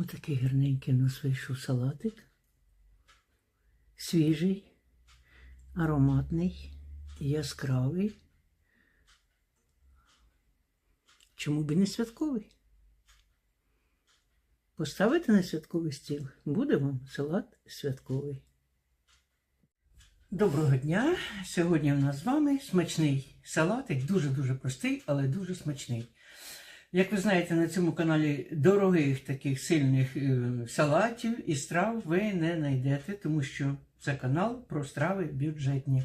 Отакий гарненький у нас вийшов салатик. Свіжий, ароматний, яскравий. Чому б і не святковий? Поставити на святковий стіл. Буде вам салат святковий. Доброго дня! Сьогодні у нас з вами смачний салатик, дуже-дуже простий, але дуже смачний. Як ви знаєте, на цьому каналі дорогих таких сильних е, салатів і страв ви не знайдете, тому що це канал про страви бюджетні,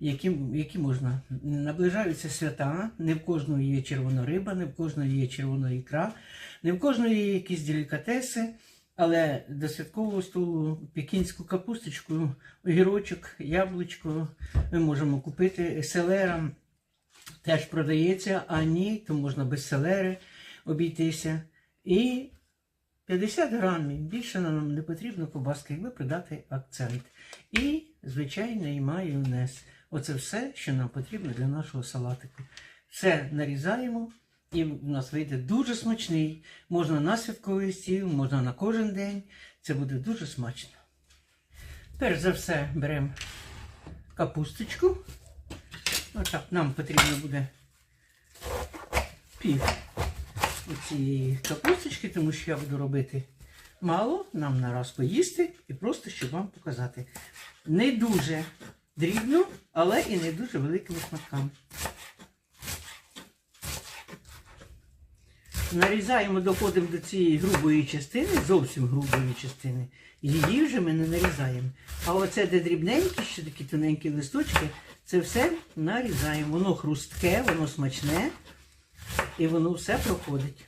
які, які можна. Наближаються свята, не в кожного є червона риба, не в кожного є червона ікра, не в кожного є якісь делікатеси. Але до святкового столу пекінську капусточку, огірочок, яблучко ми можемо купити. Селера теж продається, а ні, то можна без селери обійтися. І 50 грамів. Більше нам не потрібно ковбаски, якби придати акцент. І звичайний майонез. Оце все, що нам потрібно для нашого салатику. Все нарізаємо. І в нас вийде дуже смачний. Можна на святковий стіл, можна на кожен день. Це буде дуже смачно. Перш за все беремо капусточку. Отак нам потрібно буде пів цієї капусточки, тому що я буду робити мало, нам на раз поїсти і просто щоб вам показати. Не дуже дрібно, але і не дуже великими шматками. Нарізаємо, доходимо до цієї грубої частини, зовсім грубої частини. Її вже ми не нарізаємо. А оце, де дрібненькі, ще такі тоненькі листочки, це все нарізаємо. Воно хрустке, воно смачне і воно все проходить.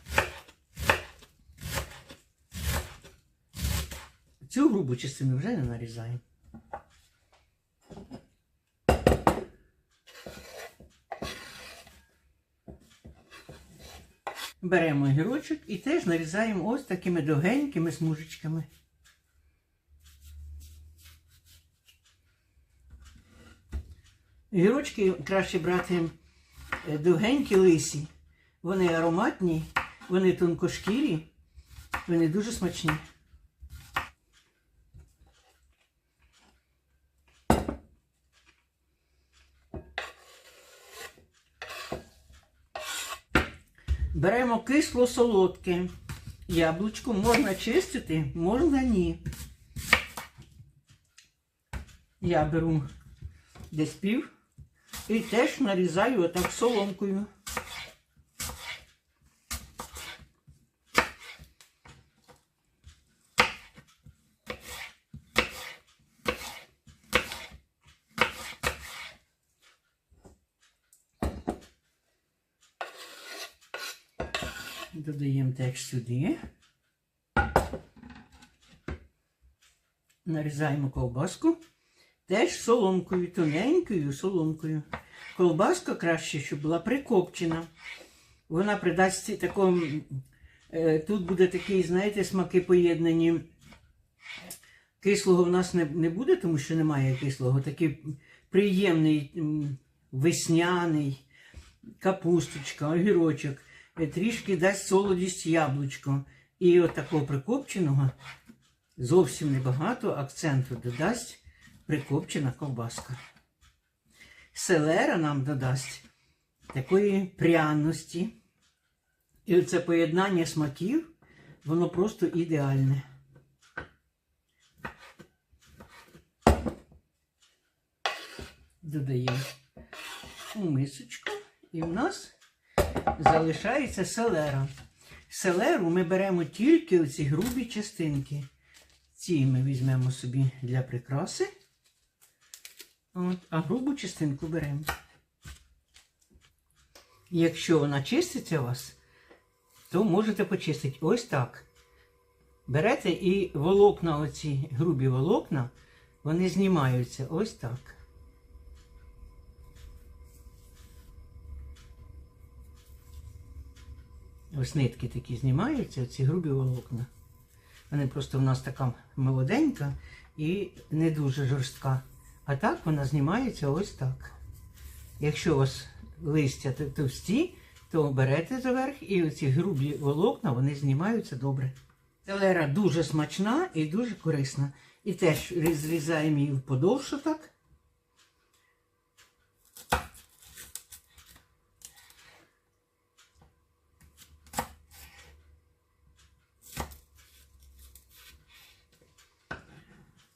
Цю грубу частину вже не нарізаємо. Беремо огірочок і теж нарізаємо ось такими довгенькими смужечками. Огірочки краще брати е, довгенькі лисі. Вони ароматні, вони тонкошкірі, вони дуже смачні. Беремо кисло-солодке. Яблучко можна чистити, можна ні. Я беру десь пів і теж нарізаю отак соломкою. Додаємо теж сюди. Нарізаємо ковбаску. Теж соломкою, тоненькою соломкою. Колбаска краще, щоб була прикопчена. Вона придасть такому. е, Тут буде такий, знаєте, смаки поєднані. Кислого в нас не, не буде, тому що немає кислого. Такий приємний весняний, капусточка, огірочок. Е, Трішки дасть солодість яблучко. І от такого прикопченого зовсім небагато акценту додасть прикопчена ковбаска. Селера нам додасть такої пряності. І це поєднання смаків, воно просто ідеальне. Додаємо у мисочку, і в нас залишається селера. Селеру ми беремо тільки оці грубі частинки. Ці ми візьмемо собі для прикраси. От, а грубу частинку беремо. Якщо вона чиститься у вас, то можете почистити ось так. Берете і волокна, оці грубі волокна, вони знімаються ось так. Ось нитки такі знімаються, ці грубі волокна. Вони просто в нас така молоденька і не дуже жорстка. А так вона знімається ось так. Якщо у вас листя товсті, то берете заверх і оці грубі волокна вони знімаються добре. Селера дуже смачна і дуже корисна. І теж зрізаємо її вподовж так.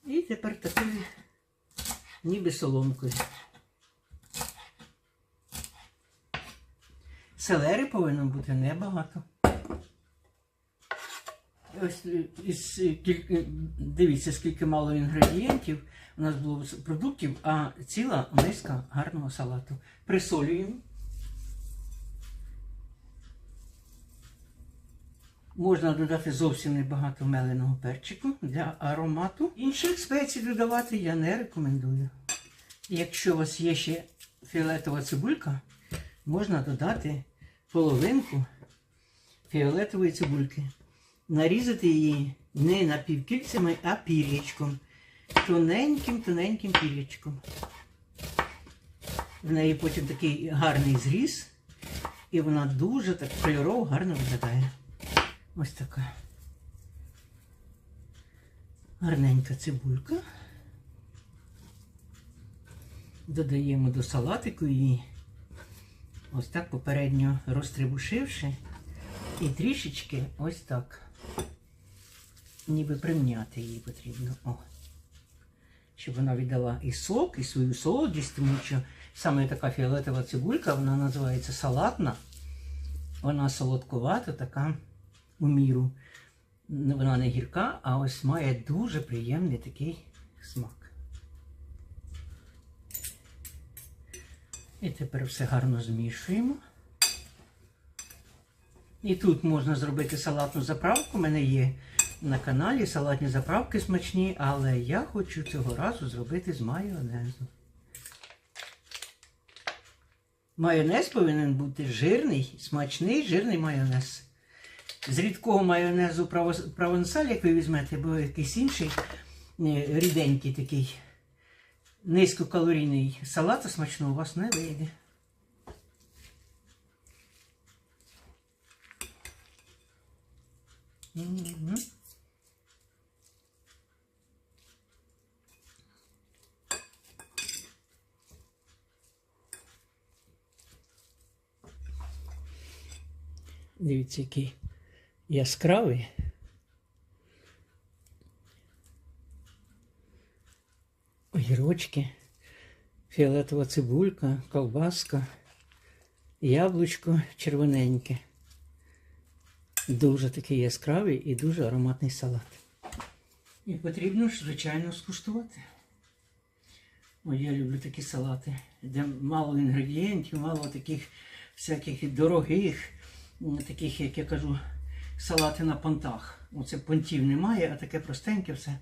І тепер такою ніби соломкою. Селери повинно бути небагато. Ось із дивіться, скільки мало інгредієнтів у нас було продуктів, а ціла миска гарного салату. Присолюємо. Можна додати зовсім небагато меленого перчику для аромату. Інших спецій додавати я не рекомендую. Якщо у вас є ще фіолетова цибулька, можна додати половинку фіолетової цибульки. Нарізати її не напівкільцями, а пір'ячком. Тоненьким-тоненьким пір'ячком. В неї потім такий гарний зріз, і вона дуже так кольорово гарно виглядає. Ось така. Гарненька цибулька. Додаємо до салатику її, ось так попередньо розтрибушивши. І трішечки ось так. Ніби примняти її потрібно. О. Щоб вона віддала і сок, і свою солодість, тому що саме така фіолетова цибулька, вона називається салатна. Вона солодкувата, така у міру. Вона не гірка, а ось має дуже приємний такий смак. І тепер все гарно змішуємо. І тут можна зробити салатну заправку. У мене є на каналі салатні заправки смачні, але я хочу цього разу зробити з майонезу. Майонез повинен бути жирний, смачний, жирний майонез. З рідкого майонезу провансаль, як ви візьмете, або якийсь інший е, ріденький такий низькокалорійний салат смачного у вас не вийде. Дивіться, який яскравий. Огірочки, фіолетова цибулька, ковбаска, яблучко червоненьке. Дуже такий яскравий і дуже ароматний салат. І потрібно ж, звичайно, скуштувати. О, я люблю такі салати, де мало інгредієнтів, мало таких всяких дорогих, таких, як я кажу, салати на понтах. Оце понтів немає, а таке простеньке все.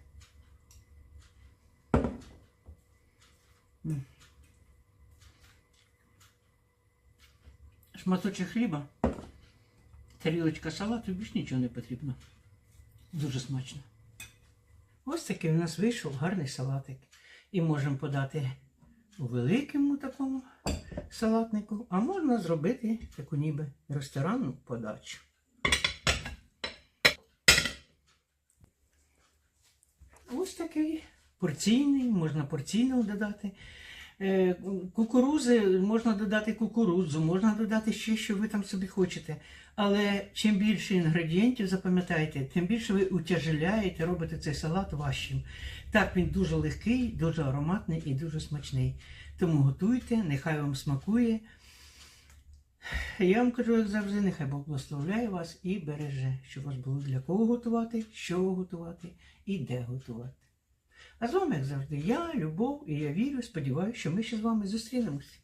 Шматочок хліба. Тарілочка салату, більш нічого не потрібно. Дуже смачно. Ось такий у нас вийшов гарний салатик. І можемо подати у великому такому салатнику, а можна зробити таку ніби ресторанну подачу. Ось такий порційний, можна порційно додати. Е, Кукурузи можна додати кукурудзу, можна додати ще, що ви там собі хочете. Але чим більше інгредієнтів, запам'ятайте, тим більше ви утяжеляєте, робите цей салат важчим. Так, він дуже легкий, дуже ароматний і дуже смачний. Тому готуйте, нехай вам смакує. Я вам кажу, як завжди, нехай Бог благословляє вас і береже, щоб у вас було для кого готувати, що готувати і де готувати. А вами, як завжди, я, Любов, і я вірю, сподіваюся, що ми ще з вами зустрінемося.